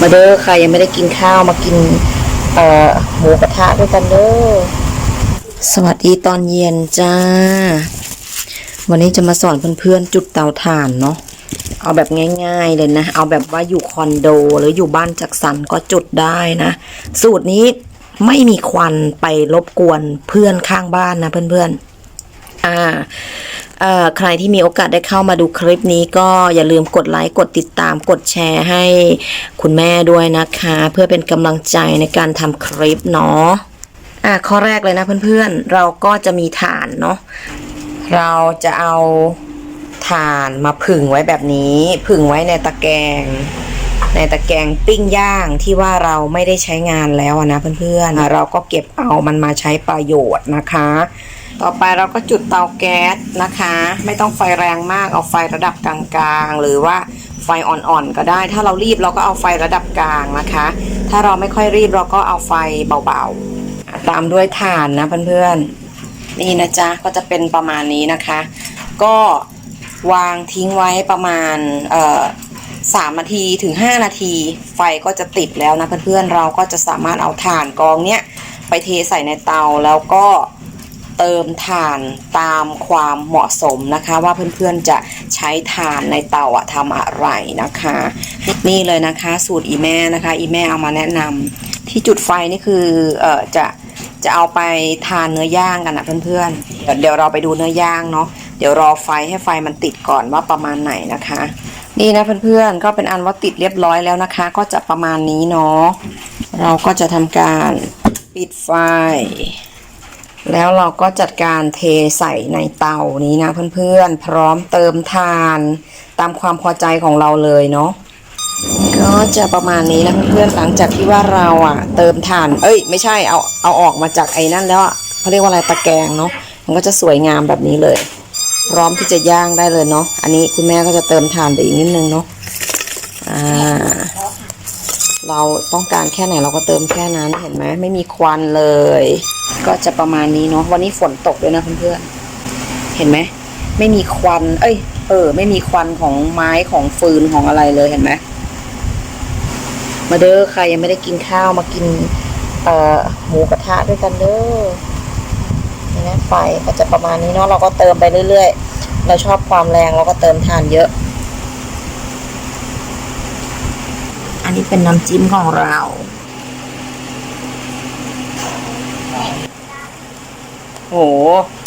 มาเด้อใครยังไม่ได้กินข้าวมากินหมูกระทะด้วยกันเด้อสวัสดีตอนเย็นจ้า วันนี้จะมาสอนเพื่อนๆจุดเตาถ่านเนาะเอาแบบง่าย ๆ เลยนะ เอาแบบว่าอยู่คอนโดหรืออยู่บ้านจัดสรรก็จุดได้นะ สูตรนี้ไม่มีควันไปรบกวนเพื่อนข้างบ้านนะเพื่อนๆ อ่าเอ่อใครที่มีโอกาสได้เข้ามาดูคลิปนี้ก็อย่าลืมกดไลค์กดติดตามกดแชร์ให้คุณแม่ด้วยนะคะ เพื่อเป็นกำลังใจในการทำคลิปเนาะอ่าข้อแรกเลยนะเพื่อนๆ เราก็จะมีฐานเนาะเราจะเอาถ่านมาผึ่งไว้แบบนี้ ผึ่งไว้ในตะแกรงในตะแกรงปิ้งย่างที่ว่าเราไม่ได้ใช้งานแล้วนะเพื่อนๆเราก็เก็บเอามันมาใช้ประโยชน์นะคะ ต่อไปเราก็จุดเตาแก๊สนะคะ ไม่ต้องไฟแรงมากเอาไฟระดับกลางๆ หรือว่าไฟอ่อนๆก็ได้ ถ้าเรารีบเราก็เอาไฟระดับกลางนะคะ ถ้าเราไม่ค่อยรีบเราก็เอาไฟเบาๆ ตามด้วยถ่านนะเพื่อนๆนี่นะจ๊ะก็จะเป็นประมาณนี้นะคะ ก็วางทิ้งไว้ประมาณเอ่อสามนาทีถึง5นาที ไฟก็จะติดแล้วนะเพื่อนๆเราก็จะสามารถเอาถ่านกองเนี้ยไปเทใส่ในเตาแล้วก็ เติมถ่านตามความเหมาะสมนะคะ ว่าเพื่อนๆจะใช้ถ่านในเตาอะทำอะไรนะคะ นี่เลยนะคะสูตรอีแม่นะคะอีแม่เอามาแนะนำที่จุดไฟนี่คือเอ่อจะจะเอาไปทานเนื้อย่างกันนะเพื่อนๆเดี๋ยวเดี๋ยวเราไปดูเนื้อย่างเนาะเดี๋ยวรอไฟให้ไฟมันติดก่อนว่าประมาณไหนนะคะ นี่นะเพื่อนๆก็เป็นอันว่าติดเรียบร้อยแล้วนะคะ ก็จะประมาณนี้เนาะเราก็จะทำการปิดไฟ แล้วเราก็จัดการเทใส่ในเตานี้นะเพื่อนๆ พร้อมเติมทานตามความพอใจของเราเลยเนาะก็จะประมาณนี้นะเพื่อนๆหลังจากที่ว่าเราอะ เติมถ่าน เอ้ย ไม่ใช่เอาเอาออกมาจากไอ้นั่นแล้วอะเขาเรียกว่าอะไรตะแกรงเนาะมันก็จะสวยงามแบบนี้เลย พร้อมที่จะย่างได้เลยเนาะอันนี้คุณแม่ก็จะเติมถ่านไปอีกนิดนึงเนาะอ่าเราต้องการแค่ไหนเราก็เติมแค่นั้นเห็นไหมไม่มีควันเลย ก็จะประมาณนี้เนาะวันนี้ฝนตกด้วยนะเพื่อนๆเห็นไหมไม่มีควัน เอ้ย เออ ไม่มีควันของไม้ของฟืนของอะไรเลยเห็นไหมมาเด้อใครยังไม่ได้กินข้าวมากินเอ่อหมูกระทะด้วยกันเด้อนี่นะไฟก็จะประมาณนี้เนาะเราก็เติมไปเรื่อยๆ เราชอบความแรงเราก็เติมทานเยอะ อันนี้เป็นน้ำจิ้มของเรา โห